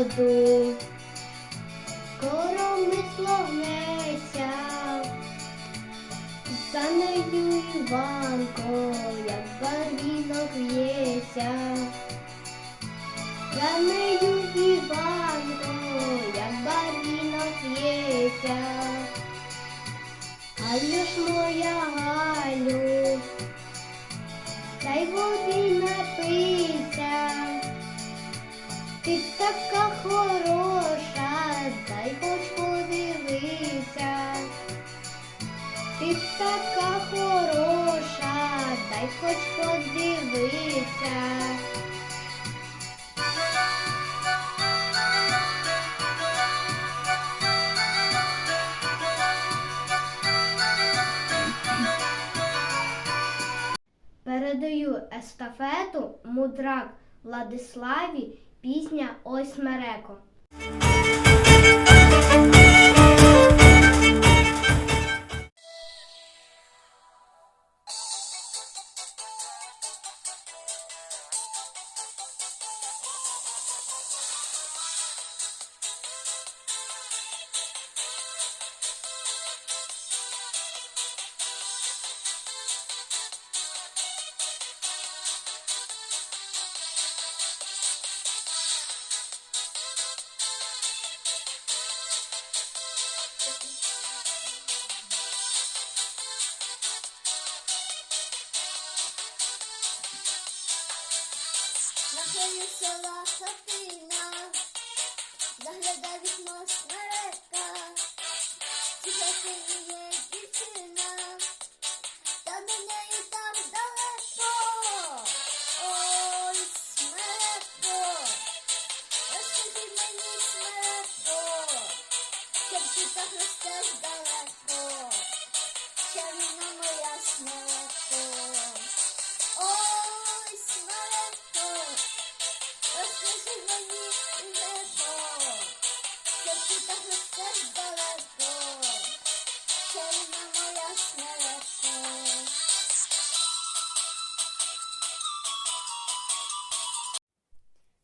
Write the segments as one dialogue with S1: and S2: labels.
S1: воду, коромисловнеця, за нею Іванко, як барвінок в'ється, за нею Іванко, як барвінок в'ється, Галю ж моя Галю, та води напиться. Ти така хороша, дай хоч подивися. Ти така хороша, дай хоч подивися. Передаю естафету мудрак Владиславі пісня Ось смереко.
S2: Краю села хатина, загляда вікно смерека, ці хатині дівчина, та до неї там далеко. Ой, смереко, розкажи мені смереко, як ти так ростеш далеко,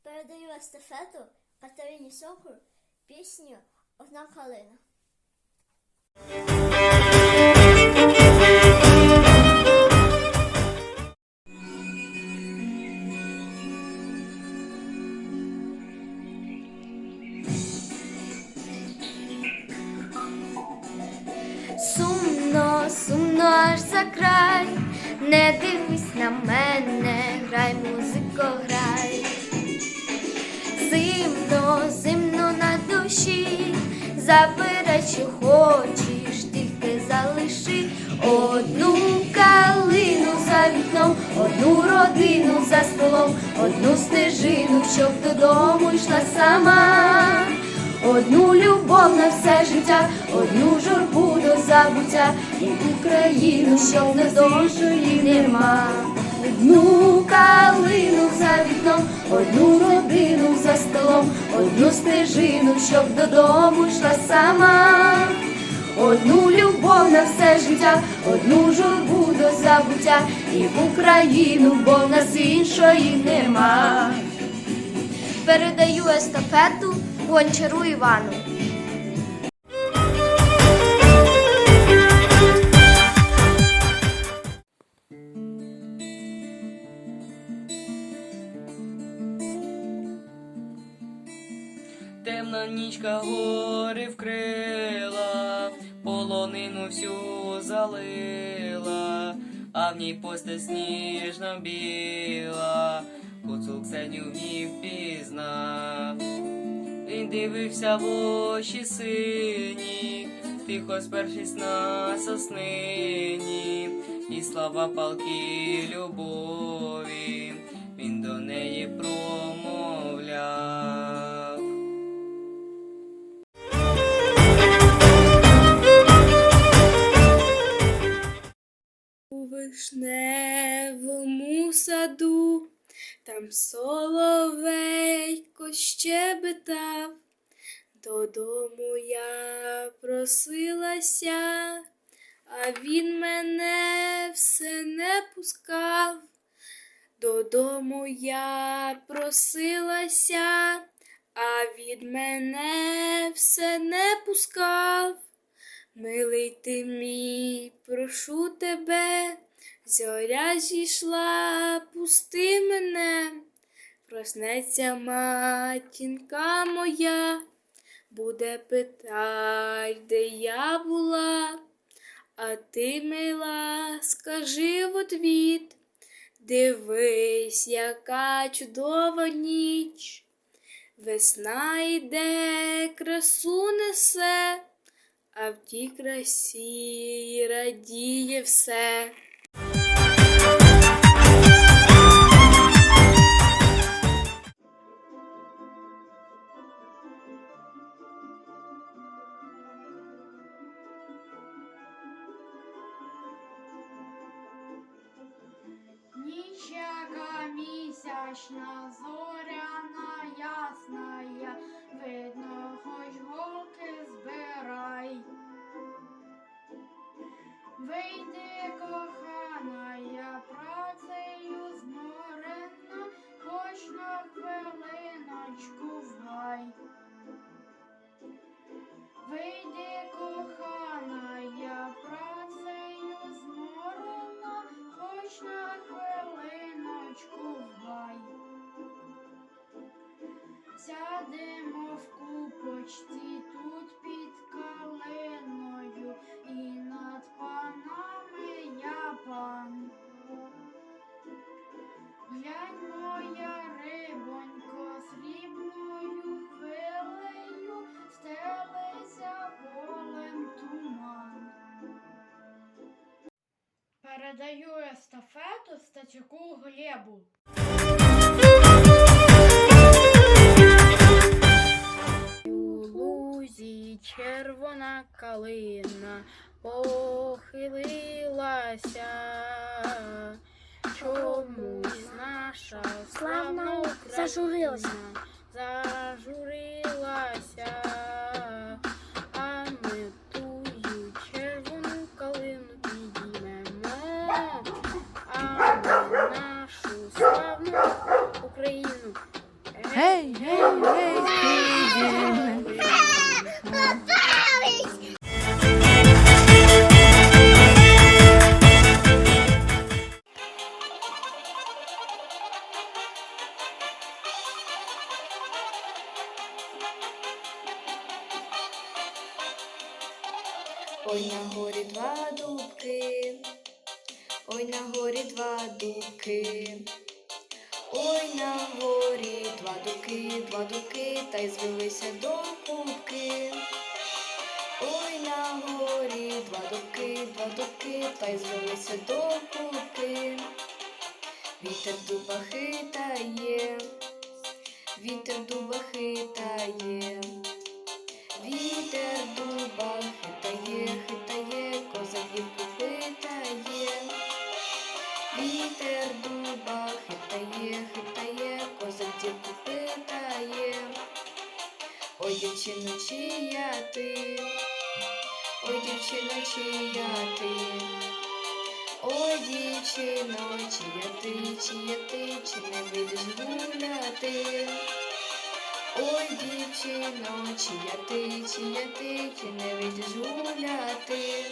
S2: Передаю естафету Катерині Сокур пісню Одна калина.
S3: Сумно, сумно аж за край, не дивись на мене, грай, музико, грай. Зимно, зимно на душі, забирай, що хочеш, тільки залиши одну калину за вікном, одну родину за столом, одну стежину, щоб додому йшла сама. Одну любов на все життя, одну журбу до забуття, і Україну, що щоб недовшої нема. Одну калину за вікном, одну родину за столом, одну стежину, щоб додому йшла сама. Одну любов на все життя, одну журбу до забуття, і в Україну, бо в нас іншої нема. Передаю естафету гончару Івану.
S4: Темна нічка гори вкрила, полонину всю залила, а в ній постать сніжно біла, куцу Ксеню впізнав. Дивився в очі сині, тихо спершись на соснині, і слова палки любові, він до неї промовляв.
S5: У вишневому саду, там соловейко щебетав, додому я просилася, а він мене все не пускав. Додому я просилася, а від мене все не пускав. Милий ти мій, прошу тебе, зоря зійшла, пусти мене, проснеться матінка моя, буде питать, де я була, а ти, мила, скажи в отвіт, дивись, яка чудова ніч. Весна йде, красу несе, а в тій красі радіє все.
S6: Місячна, зоряна, ясна, видно, хоч голки збирай. Вийди, естафету Стачаку Глебу.
S5: У лузі червона калина похилилася. Чомусь наша славна Україна
S7: зажурилася.
S5: Гей, гей, гей, підіймемо.
S8: Ой на горі два дубки, ой на горі два дубки, ой на горі два дубки, два дубки, та й звелися до кубки. Ой на горі два дубки, два дубки, та й звелися до кубки. Вітер дуба хитає, вітер дуба хитає. Вітер дуба хитає, хитає, козаківку питає. Вітер дуба хитає, хитає, козаківку питає. Ой, дівчино, чия ти? Ой, дівчино, чия ти? Ой, дівчино, чия ти, чия ти, чи не вийдеш гуляти? Ой, дівчино, чия ти, чия ти, чи не вийдеш гуляти?